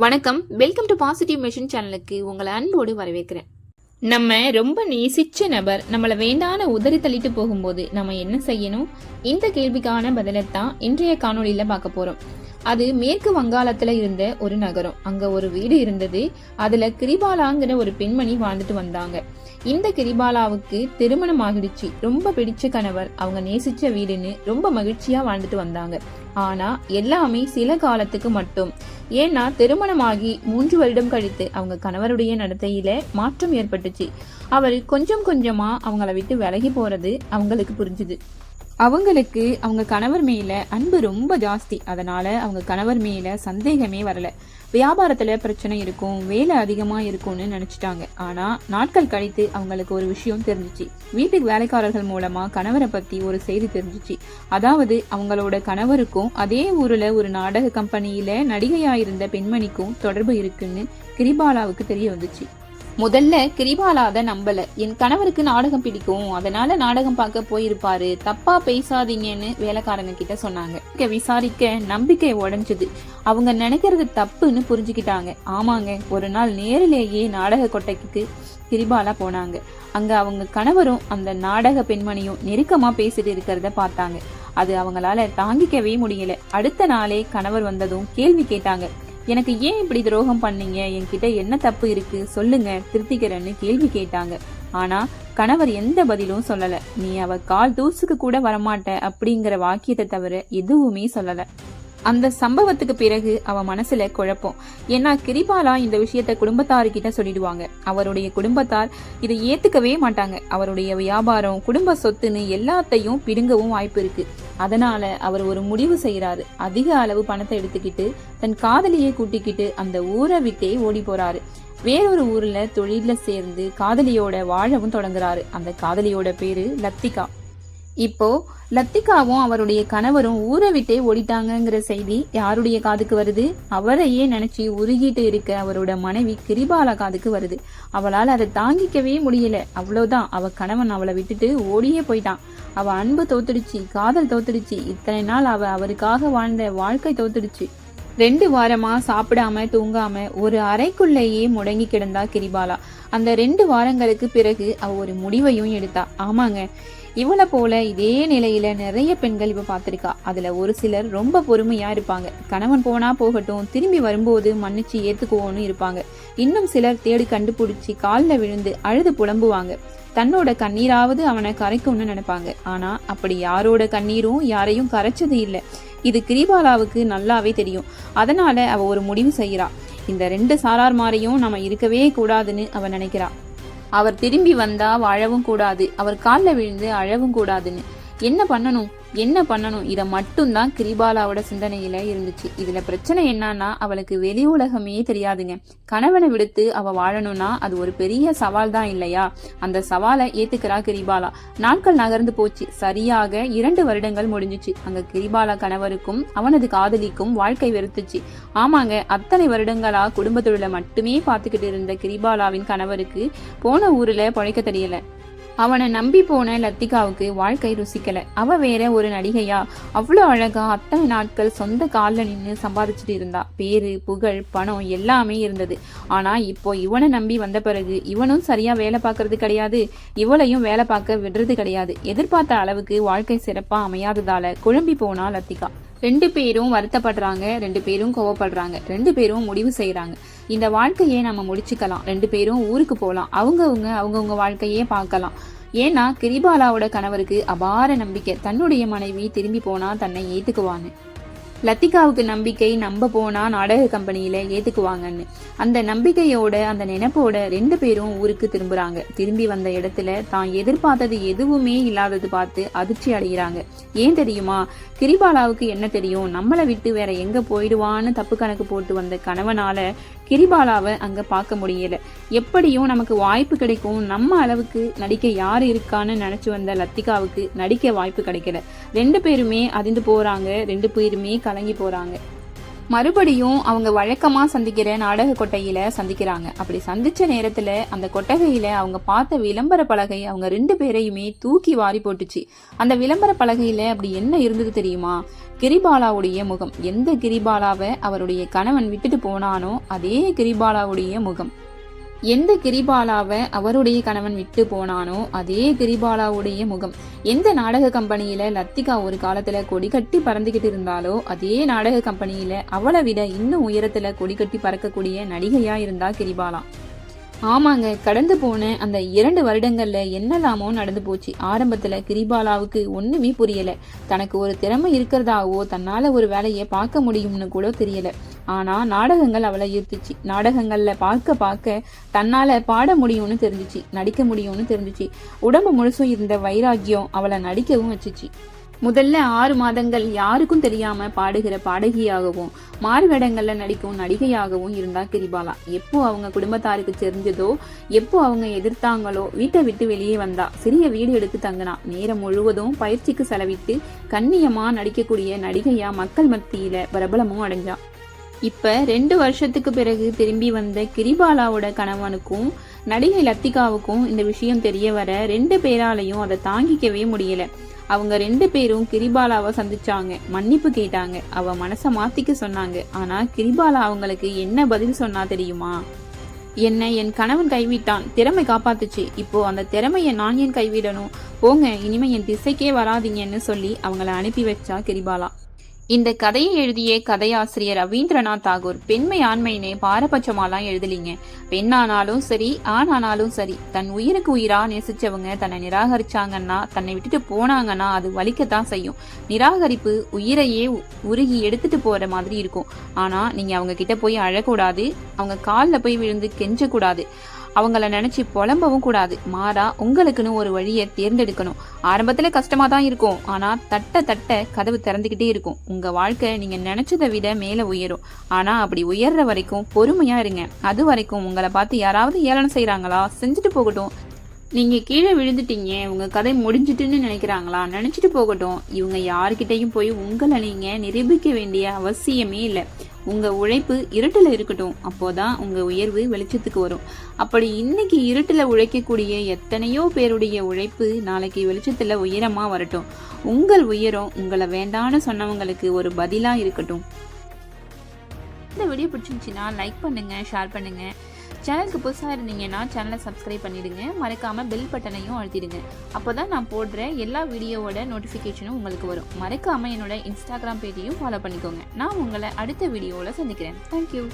வணக்கம். Welcome to positive mission சேனலுக்கு உங்களை அன்போடு வரவேற்கிறேன். நம்ம ரொம்ப நேசிச்ச நபர் நம்மள வேண்டான உதறி தள்ளிட்டு போகும்போது நம்ம என்ன செய்யணும்? இந்த கேள்விக்கான பதிலைத்தான் இன்றைய காணொளியில பார்க்க போறோம். அது மேற்கு வங்காளத்துல இருந்த ஒரு நகரம். அங்க ஒரு வீடு இருந்தது. அதுல கிரிபாலாங்கிற ஒரு பெண்மணி வாழ்ந்துட்டு வந்தாங்க. இந்த கிரிபாலாவுக்கு திருமணம் ஆகிடுச்சு ரொம்ப பிடிச்ச கணவர். அவங்க நேசிச்ச வீடுன்னு ரொம்ப மகிழ்ச்சியா வாழ்ந்துட்டு வந்தாங்க. ஆனா எல்லாமே சில காலத்துக்கு மட்டும். ஏன்னா திருமணமாகி மூன்று வருடம் கழித்து அவங்க கணவருடைய நடத்தையில மாற்றம் ஏற்பட்டுச்சு. அவர் கொஞ்சம் கொஞ்சமா அவங்கள விட்டு விலகி போறது அவங்களுக்கு புரிஞ்சுது. அவங்களுக்கு அவங்க கணவர் மேல அன்பு ரொம்ப ஜாஸ்தி. அதனால அவங்க கணவர் மேல சந்தேகமே வரல. வியாபாரத்துல பிரச்சனை இருக்கும் வேலை அதிகமா இருக்கும்னு நினைச்சிட்டாங்க. ஆனா நாட்கள் கழித்து அவங்களுக்கு ஒரு விஷயம் தெரிஞ்சுச்சு. வீட்டுக்கு வேலைக்காரர்கள் மூலமா கணவரை பத்தி ஒரு செய்தி தெரிஞ்சுச்சு. அதாவது அவங்களோட கணவருக்கும் அதே ஊர்ல ஒரு நாடக கம்பெனியில நடிகையா இருந்த பெண்மணிக்கும் தொடர்பு இருக்குன்னு கிரிபாலாவுக்கு தெரிய வந்துச்சு. முதல்ல கிரிபாலா அதை நம்பல. என் கணவருக்கு நாடகம் பிடிக்கும். அதனால நாடகம் பார்க்க போயிருப்பாரு. தப்பா பேசாதீங்கன்னு வேலைக்காரங்க கிட்ட சொன்னாங்க. விசாரிக்க நம்பிக்கை உடஞ்சது. அவங்க நினைக்கிறது தப்புன்னு புரிஞ்சுக்கிட்டாங்க. ஆமாங்க ஒரு நாள் நேரிலேயே நாடக கொட்டைக்கு கிரிபாலா போனாங்க. அங்க அவங்க கணவரும் அந்த நாடக பெண்மணியும் நெருக்கமா பேசிட்டு இருக்கிறத பார்த்தாங்க. அது அவங்களால தாங்கிக்கவே முடியல. அடுத்த நாளே கணவர் வந்ததும் கேள்வி கேட்டாங்க. எனக்கு ஏன் இப்படி துரோகம் பண்ணீங்க? என்கிட்ட என்ன தப்பு இருக்கு? சொல்லுங்க. திருத்திக்கிறேன்னு கேள்வி கேட்டாங்க. ஆனா கணவர் எந்த பதிலும் சொல்லல. நீ அவ கால் தூசுக்கு கூட வரமாட்ட அப்படிங்கிற வாக்கியத்தை தவிர எதுவுமே சொல்லல. அந்த சம்பவத்துக்கு பிறகு அவ மனசுல குழப்பம். ஏன்னா கிரிபாலா இந்த விஷயத்த குடும்பத்தாருக்கிட்ட சொல்லிடுவாங்க. அவருடைய குடும்பத்தார் இதை ஏத்துக்கவே மாட்டாங்க. அவருடைய வியாபாரம் குடும்ப சொத்துன்னு எல்லாத்தையும் பிடுங்கவும் வாய்ப்பு இருக்கு. அதனால அவர் ஒரு முடிவு செய்யறாரு அதிக அளவு பணத்தை எடுத்துக்கிட்டு தன் காதலியை கூட்டிக்கிட்டு அந்த ஊரை விட்டே ஓடி போறாரு. வேறொரு ஊர்ல தொழில சேர்ந்து காதலியோட வாழவும் தொடங்குறாரு. அந்த காதலியோட பேரு லத்திகா. இப்போ லத்திகாவும் அவருடைய கணவரும் ஊரை விட்டே ஓடிட்டாங்கங்கிற செய்தி யாருடைய காதுக்கு வருது? அவரையே நினைச்சு உருகிட்டு இருக்க அவரோட மனைவி கிரிபாலா காதுக்கு வருது. அவளால் அதை தாங்கிக்கவே முடியல. அவ்வளவுதான். அவ கணவன் அவளை விட்டுட்டு ஓடியே போயிட்டான். அவ அன்பு தோத்துடுச்சு காதல் தோத்துடுச்சு. இத்தனை நாள் அவ அவருக்காக வாழ்ந்த வாழ்க்கை தோத்துடுச்சு. ரெண்டு வாரமா சாப்பிடாம தூங்காம ஒரு அறைக்குள்ளேயே முடங்கி கிடந்தா கிரிபாலா. அந்த ரெண்டு வாரங்களுக்கு பிறகு அவ ஒரு முடிவையும் எடுத்தா. ஆமாங்க. இவளை போல இதே நிலையில நிறைய பெண்கள் இப்ப பாத்திருக்கா அதுல ஒரு சிலர் ரொம்ப பொறுமையா இருப்பாங்க. கணவன் போனா போகட்டும் திரும்பி வரும்போது மன்னிச்சு ஏத்துக்குவோன்னு இருப்பாங்க. இன்னும் சிலர் தேடி கண்டுபிடிச்சி காலில் விழுந்து அழுது புலம்புவாங்க. தன்னோட கண்ணீராவது அவனை கரைக்கும்னு நினைப்பாங்க. ஆனா அப்படி யாரோட கண்ணீரும் யாரையும் கரைச்சது இல்லை. இது கிரிபாலாவுக்கு நல்லாவே தெரியும். அதனால அவ ஒரு முடிவு செய்யறா. இந்த ரெண்டு சாரார் மாறையும் நம்ம இருக்கவே கூடாதுன்னு அவன் நினைக்கிறா. அவர் திரும்பி வந்தா வாழவும் கூடாது. அவர் காலில் விழுந்து அழவும் கூடாதுன்னு. என்ன பண்ணணும்? என்ன பண்ணணும்? இதை மட்டும்தான் கிரிபாலாவோட சிந்தனையில இருந்துச்சு. இதுல பிரச்சனை என்னன்னா அவளுக்கு வெளி உலகமே தெரியாதுங்க. கணவனை விடுத்து அவ வாழணும்னா அது ஒரு பெரிய சவால் தான் இல்லையா? அந்த சவாலை ஏத்துக்கிறா கிரிபாலா. நாட்கள் நகர்ந்து போச்சு. சரியாக இரண்டு வருடங்கள் முடிஞ்சுச்சு. அங்க கிரிபாலா கணவருக்கும் அவனது காதலிக்கும் வாழ்க்கை வெறுத்துச்சு. ஆமாங்க அத்தனை வருடங்களா குடும்பத்தொழில மட்டுமே பார்த்துக்கிட்டு இருந்த கிரிபாலாவின் கணவருக்கு போன ஊர்ல பழைக்க தெரியல அவனை நம்பி போன லத்திகாவுக்கு வாழ்க்கை ருசிக்கல. அவ வேற ஒரு நடிகையா? அவ்வளோ அழகா அத்தனை நாட்கள் சொந்த காலில் நின்று சம்பாதிச்சுட்டு இருந்தா. பேரு புகழ் பணம் எல்லாமே இருந்தது. ஆனா இப்போ இவனை நம்பி வந்த பிறகு இவனும் சரியா வேலை பார்க்கறது கிடையாது. இவளையும் வேலை பார்க்க விடுறது கிடையாது. எதிர்பார்த்த அளவுக்கு வாழ்க்கை சிறப்பா அமையாததால குழம்பி போனா லத்திகா. ரெண்டு பேரும் வருத்தப்படுறாங்க ரெண்டு பேரும் கோவப்படுறாங்க ரெண்டு பேரும் முடிவு செய்கிறாங்க இந்த வாழ்க்கையை நம்ம முடிச்சுக்கலாம். ரெண்டு பேரும் ஊருக்கு போகலாம் அவங்கவுங்க அவங்கவுங்க வாழ்க்கையே பார்க்கலாம். ஏன்னா கிரிபாலாவோட கணவருக்கு அபார நம்பிக்கை. தன்னுடைய மனைவி திரும்பி போனா தன்னை ஏத்துக்குவான்னு லத்திகாவுக்கு நம்பிக்கை நம்ப போனா நாடக கம்பெனியில ஏத்துக்குவாங்கன்னு. அந்த நம்பிக்கையோட அந்த நினைப்போட ரெண்டு பேரும் ஊருக்கு திரும்புறாங்க. திரும்பி வந்த இடத்துல தான் எதிர்பார்த்தது எதுவுமே இல்லாதது பார்த்து அதிர்ச்சி அடைகிறாங்க. ஏன் தெரியுமா? கிரிபாலாவுக்கு என்ன தெரியும்? நம்மளை விட்டு வேற எங்க போயிடுவான்னு தப்பு கணக்கு போட்டு வந்த கணவனால கிரிபாலாவை அங்க பார்க்க முடியல. எப்படியும் நமக்கு வாய்ப்பு கிடைக்கும். நம்ம அளவுக்கு நடிக்க யார் இருக்கான்னு நினைச்சு வந்த லத்திகாவுக்கு நடிக்க வாய்ப்பு கிடைக்கல. ரெண்டு பேருமே அதிர்ந்து போறாங்க. ரெண்டு பேருமே கலங்கி போறாங்க. மறுபடியும் அவங்க வழக்கமா சந்திக்கிற நாடக கொட்டையில சந்திக்கிறாங்க. அப்படி சந்திச்ச நேரத்துல அந்த கொட்டகையில அவங்க பார்த்த விளம்பர பலகை அவங்க ரெண்டு பேரையுமே தூக்கி வாரி போட்டுச்சு. அந்த விளம்பர பலகையில அப்படி என்ன இருந்தது தெரியுமா? கிரிபாலாவுடைய முகம். எந்த கிரிபாலாவை அவருடைய கணவன் விட்டுட்டு போனானோ அதே கிரிபாலாவுடைய முகம். எந்த கிரிபாலாவை அவருடைய கணவன் விட்டு போனானோ அதே கிரிபாலாவுடைய முகம். எந்த நாடக கம்பெனியில லத்திகா ஒரு காலத்துல கொடி கட்டி பறந்துகிட்டு இருந்தாலோ அதே நாடக கம்பெனியில அவளை விட இன்னும் உயரத்துல கொடி கட்டி பறக்கக்கூடிய நடிகையா இருந்தா கிரிபாலா. ஆமாங்க கடந்து போன அந்த இரண்டு வருடங்கள்ல என்னெல்லாமோ நடந்து போச்சு. ஆரம்பத்துல கிரிபாலாவுக்கு ஒண்ணுமே புரியல. தனக்கு ஒரு திறமை இருக்கிறதாவோ தன்னால ஒரு வேலையை பார்க்க முடியும்னு கூட தெரியல. ஆனா நாடகங்கள் அவளை ஈர்த்துச்சு. நாடகங்கள்ல பார்க்க பார்க்க தன்னால பாட முடியும்னு தெரிஞ்சிச்சு. நடிக்க முடியும்னு தெரிஞ்சிச்சு. உடம்பு முழுசும் இருந்த வைராக்கியம் அவளை நடிக்கவும் வச்சுச்சு. முதல்ல ஆறு மாதங்கள் யாருக்கும் தெரியாம பாடுகிற பாடகியாகவும் மார்வேடங்கள்ல நடிக்கும் நடிகையாகவும் இருந்தா கிரிபாலா. எப்போ அவங்க குடும்பத்தாருக்கு தெரிஞ்சதோ எப்போ அவங்க எதிர்த்தாங்களோ வீட்டை விட்டு வெளியே வந்தா சிறிய வீடு எடுத்து தங்கினா நேரம் முழுவதும் பயிற்சிக்கு செலவிட்டு கண்ணியமா நடிக்கக்கூடிய நடிகையா மக்கள் மத்தியில பிரபலமும் அடைஞ்சா. இப்ப ரெண்டு வருஷத்துக்கு பிறகு திரும்பி வந்த கிரிபாலாவோட கணவனுக்கும் நடிகை லத்திகாவுக்கும் இந்த விஷயம் தெரிய வர ரெண்டு பேராலையும் அதை தாங்கிக்கவே முடியல. அவங்க ரெண்டு பேரும் கிரிபாலாவை சந்திச்சாங்க. மன்னிப்பு கேட்டாங்க. அவ மனசை மாத்திக்க சொன்னாங்க. ஆனா கிரிபாலா அவங்களுக்கு என்ன பதில் சொன்னா தெரியுமா? என்னை என் கணவன் கைவிட்டான். திறமை காப்பாத்துச்சு. இப்போ அந்த திறமையை நான் ஏன் கைவிடணும்? போங்க இனிமே என் திசைக்கே வராதீங்கன்னு சொல்லி அவங்கள அனுப்பி வச்சா கிரிபாலா. இந்த கதையை எழுதிய கதையாசிரியர் ரவீந்திரநாத் தாகூர். பெண்மை ஆண்மையினே பாரபட்சமாலாம் எழுதலீங்க. பெண்ணானாலும் சரி ஆணானாலும் சரி தன் உயிருக்கு உயிரா நேசிச்சவங்க தன்னை நிராகரிச்சாங்கன்னா தன்னை விட்டுட்டு போனாங்கன்னா அது வலிக்கத்தான் செய்யும். நிராகரிப்பு உயிரையே உ- உருகி எடுத்துட்டு போற மாதிரி இருக்கும். ஆனா நீங்க அவங்க கிட்ட போய் அழக்கூடாது அவங்க காலில் போய் விழுந்து கெஞ்சக்கூடாது. அவங்கள நினைச்சு புலம்பவும் கூடாது. மாறா உங்களுக்குன்னு ஒரு வழியை தேர்ந்தெடுக்கணும். ஆரம்பத்துல கஷ்டமா தான் இருக்கும். ஆனா தட்ட தட்ட கதவு திறந்துகிட்டே இருக்கும். உங்க வாழ்க்கை நீங்க நினைச்சதை விட மேல உயரும். ஆனா அப்படி உயர்ற வரைக்கும் பொறுமையா இருங்க. அது வரைக்கும் உங்களை பார்த்து யாராவது ஏளனம் செய்யறாங்களா செஞ்சுட்டு போகட்டும். நீங்க கீழே விழுந்துட்டீங்க. உங்க கதை முடிஞ்சிட்டுன்னு நினைக்கிறாங்களா? நினைச்சிட்டு போகட்டும். இவங்க யாருக்கிட்டையும் போய் உங்களை நீங்க நிரூபிக்க வேண்டிய அவசியமே இல்லை. உங்கள் உழைப்பு இருட்டில் இருக்கட்டும் அப்போதான் உங்கள் உயர்வு வெளிச்சத்துக்கு வரும். அப்படி இன்னைக்கு இருட்டில் உழைக்கக்கூடிய எத்தனையோ பேருடைய உழைப்பு நாளைக்கு வெளிச்சத்தில் உயரமாக வரட்டும். உங்கள் உயரம் உங்களை வேண்டான்னு சொன்னவங்களுக்கு ஒரு பதிலாக இருக்கட்டும். இந்த வீடியோ பிடிச்சிருந்துச்சின்னா லைக் பண்ணுங்கள் ஷேர் பண்ணுங்கள் சேனலுக்கு புதுசாக இருந்தீங்கன்னா சேனலை சப்ஸ்கிரைப் பண்ணிடுங்க. மறக்காமல் பெல் பட்டனையும் அழுத்திடுங்க. அப்போ தான் நான் போடுற எல்லா வீடியோவோட நோட்டிஃபிகேஷனும் உங்களுக்கு வரும். மறக்காமல் என்னோட இன்ஸ்டாகிராம் பேஜையும் ஃபாலோ பண்ணிக்கோங்க. நான் உங்களை அடுத்த வீடியோவில் சந்திக்கிறேன். தேங்க்யூ